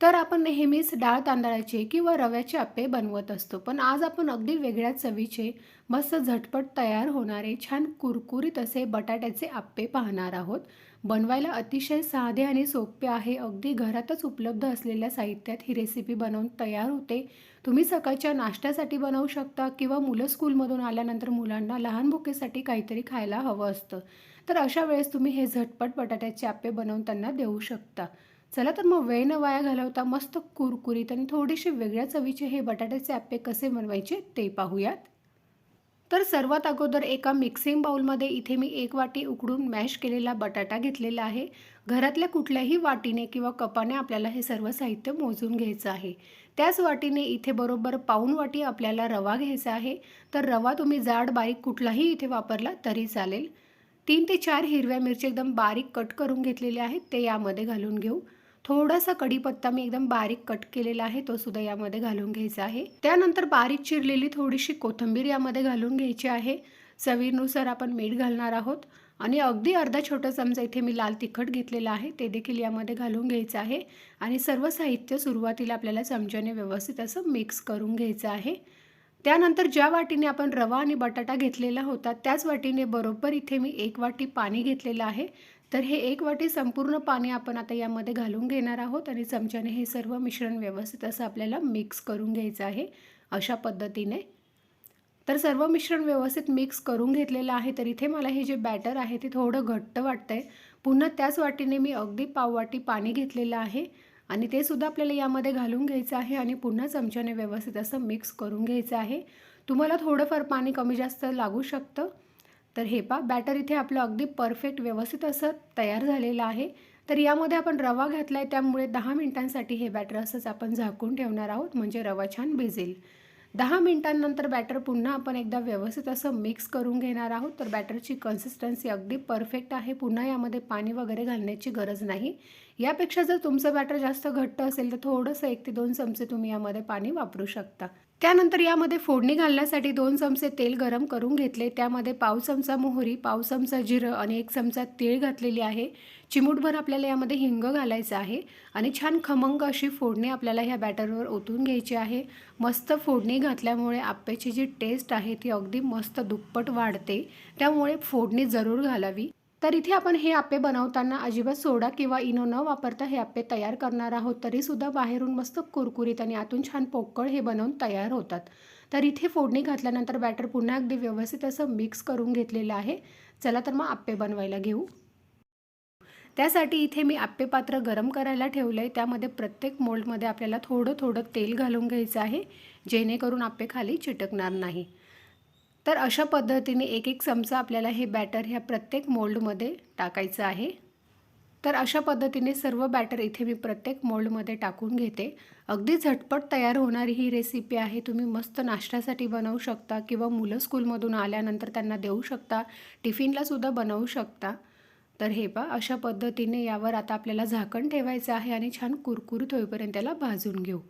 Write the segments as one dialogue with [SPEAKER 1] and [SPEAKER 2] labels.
[SPEAKER 1] तर आपण नेहमीच डाळ तांदळाचे किंवा रव्याचे आप्पे बनवत असतो. पण आज आपण अगदी वेगळ्या चवीचे मस्त झटपट तयार होणारे छान कुरकुरीत असे बटाट्याचे आप्पे पाहणार आहोत. बनवायला अतिशय साधे आणि सोपे आहे. अगदी घरातच उपलब्ध असलेल्या साहित्यात ही रेसिपी बनवून तयार होते. तुम्ही सकाळच्या नाश्त्यासाठी बनवू शकता किंवा मुलं स्कूलमधून आल्यानंतर मुलांना लहान भुकेसाठी काहीतरी खायला हवं असतं. तर अशा वेळेस तुम्ही हे झटपट बटाट्याचे आप्पे बनवून त्यांना देऊ शकता. चला तर मग वेळ न वाया घालवता मस्त कुरकुरीत आणि थोडेसे वेगळ्या चवीचे हे बटाट्याचे आप्पे कसे बनवायचे ते पाहूयात. तर सर्वात अगोदर एका मिक्सिंग बाउलमध्ये इथे मी एक वाटी उकडून मॅश केलेला बटाटा घेतलेला आहे. घरातल्या कुठल्याही वाटीने किंवा कपाने आपल्याला हे सर्व साहित्य मोजून घ्यायचं आहे. त्याच वाटीने इथे बरोबर पाऊण वाटी आपल्याला रवा घ्यायचा आहे. तर रवा तुम्ही जाड बारीक कुठलाही इथे वापरला तरी चालेल. तीन ते चार हिरव्या मिरची एकदम बारीक कट करून घेतलेले आहेत ते यामध्ये घालून घेऊ. थोडासा कढीपत्ता मी एकदम बारीक कट केलेला आहे तो सुद्धा यामध्ये घालून घ्यायचा आहे. त्यानंतर बारीक चिरलेली थोडीशी कोथिंबीर यामध्ये घालून घ्यायची आहे. चवीनुसार आपण मीठ घालणार आहोत. आणि अगदी अर्धा छोटा चमचा इथे मी लाल तिखट घेतलेला आहे ते देखील यामध्ये घालून घ्यायचं आहे. आणि सर्व साहित्य सुरुवातीला आपल्याला चमच्याने व्यवस्थित असं मिक्स करून घ्यायचं आहे. त्यानंतर ज्या वाटीने आपण रवा आणि बटाटा घेतलेला होता त्याच वाटीने बरोबर इथे मी एक वाटी पाणी घेतलेलं आहे. तर हे एक वाटी संपूर्ण पाणी आपण आता यामध्ये घालून घेणार आहोत आणि चमच्याने हे सर्व मिश्रण व्यवस्थित असं आपल्याला मिक्स करून घ्यायचं आहे अशा पद्धतीने. तर सर्व मिश्रण व्यवस्थित मिक्स करून घेतलेलं आहे तर इथे मला हे जे बॅटर आहे ते थोडं घट्ट वाटतं आहे पुन्हा त्याच वाटीने मी अगदी पाववाटी पाणी घेतलेलं आहे आणि ते सुद्धा आपल्याला यामध्ये घालून घ्यायचं आहे आणि पुन्हा चमच्याने व्यवस्थित असं मिक्स करून घ्यायचं आहे. तुम्हाला थोडंफार पाणी कमी जास्त लागू शकतं. तर हे पा बॅटर इथे आपलं अगदी परफेक्ट व्यवस्थित असं तयार झालेलं आहे. तर यामध्ये आपण रवा घातला आहे त्यामुळे दहा मिनिटांसाठी हे बॅटर असंच आपण झाकून ठेवणार आहोत म्हणजे रवा छान भिजेल. दहा मिनिटांनंतर बॅटर पुन्हा आपण एकदा व्यवस्थित असं मिक्स करून घेणार आहोत. तर बॅटरची कन्सिस्टन्सी अगदी परफेक्ट आहे. पुन्हा यामध्ये पाणी वगैरे घालण्याची गरज नाही. यापेक्षा जर तुमचं बॅटर जास्त घट्ट असेल तर थोडंसं एक ते दोन चमचे तुम्ही यामध्ये पाणी वापरू शकता. त्यानंतर यामध्ये फोडणी घालण्यासाठी दोन चमचे तेल गरम करून घेतले. त्यामध्ये पाव चमचा मोहरी पाव चमचा जिरं आणि एक चमचा तीळ घातलेली आहे. चिमूटभर आपल्याला यामध्ये हिंग घालायचं आहे आणि छान खमंग अशी फोडणी आपल्याला ह्या बॅटरवर ओतून घ्यायची आहे. मस्त फोडणी घातल्यामुळे आप्याची जी टेस्ट आहे ती अगदी मस्त दुप्पट वाढते. त्यामुळे फोडणी जरूर घालावी. तर इथे आपण हे आप्पे बनवताना अजिबात सोडा किंवा इनो न वापरता हे आप्पे तयार करणार आहोत. तरीसुद्धा बाहेरून मस्त कुरकुरीत आणि आतून छान पोकळ हे बनवून तयार होतात. तर इथे फोडणी घातल्यानंतर बॅटर पुन्हा अगदी व्यवस्थित असं मिक्स करून घेतलेलं आहे. चला तर मग आप्पे बनवायला घेऊ. त्यासाठी इथे मी आप्पे पात्र गरम करायला ठेवलं आहे त्यामध्ये प्रत्येक मोल्डमध्ये आपल्याला थोडं थोडं तेल घालून घ्यायचं आहे जेणेकरून आप्पे खाली चिटकणार नाही. तर अशा पद्धतीने एक एक चमचा आपल्याला हे बॅटर ह्या प्रत्येक मोल्डमध्ये टाकायचं आहे. तर अशा पद्धतीने सर्व बॅटर इथे मी प्रत्येक मोल्डमध्ये टाकून घेते. अगदी झटपट तयार होणारी ही रेसिपी आहे. तुम्ही मस्त नाश्त्यासाठी बनवू शकता किंवा मुलं स्कूलमधून आल्यानंतर त्यांना देऊ शकता. टिफिनलासुद्धा बनवू शकता. तर हे पा अशा पद्धतीने यावर आता आपल्याला झाकण ठेवायचं आहे आणि छान कुरकुरीत होईपर्यंत त्याला भाजून घेऊ.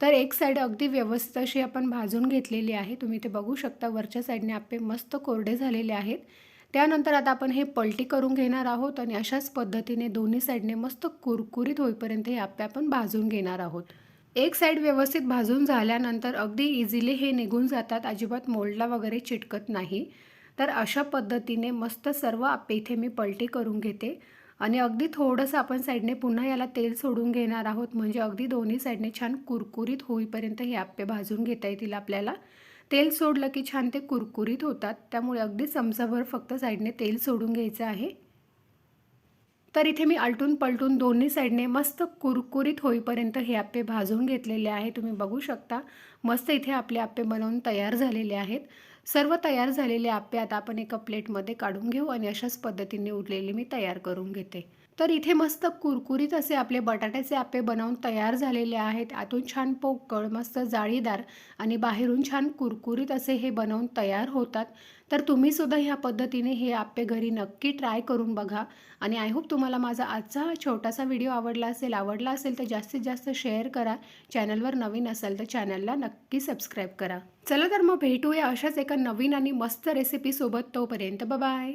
[SPEAKER 1] तर एक साईड अगदी व्यवस्थित अशी आपण भाजून घेतलेली आहे. तुम्ही ते बघू शकता वरच्या साईडने आपले मस्त कोरडे झालेले आहेत. त्यानंतर आता आपण हे पलटी करून घेणार आहोत आणि अशाच पद्धतीने दोन्ही साईडने मस्त कुरकुरीत होईपर्यंत हे आपे आपण भाजून घेणार आहोत. एक साईड व्यवस्थित भाजून झाल्यानंतर अगदी इझिली हे निघून जातात अजिबात मोल्डला वगैरे चिटकत नाही. तर अशा पद्धतीने मस्त सर्व आप्पे इथे मी पलटी करून घेते. आणि अगदी थोडंसं आपण साईडने पुन्हा याला तेल सोडून घेणार आहोत. म्हणजे अगदी दोन्ही साईडने छान कुरकुरीत होईपर्यंत हे आप्पे भाजून घेता येतील आपल्याला. तेल सोडलं की छान ते कुरकुरीत होतात. त्यामुळे अगदी चमचाभर फक्त साईडने तेल सोडून घ्यायचं आहे. तर इथे मी आलटून पलटून दोन्ही साईडने मस्त कुरकुरीत होईपर्यंत हे आप्पे भाजून घेतलेले आहे. तुम्ही बघू शकता. मस्त इथे आपले आप्पे बनवून तयार झालेले आहेत. सर्व तयार झालेले आप्पे आता आपण एका प्लेटमध्ये काढून घेऊ आणि अशाच पद्धतीने उरलेले मी तयार करून घेते. तर इथे मस्त कुरकुरीत असे आपले बटाट्याचे आप्पे बनवून तयार झालेले आहेत. आतून छान पोकळ मस्त जाळीदार आणि बाहेरून छान कुरकुरीत असे हे बनवून तयार होतात. तर तुम्हीसुद्धा ह्या पद्धतीने हे आप्पे घरी नक्की ट्राय करून बघा. आणि आय होप तुम्हाला माझा आजचा हा छोटासा व्हिडिओ आवडला असेल आवडला असेल तर जास्तीत जास्त शेअर करा. चॅनलवर नवीन असेल तर चॅनलला नक्की सबस्क्राईब करा. चला तर मग भेटूया अशाच एका नवीन आणि मस्त रेसिपीसोबत तोपर्यंत बाय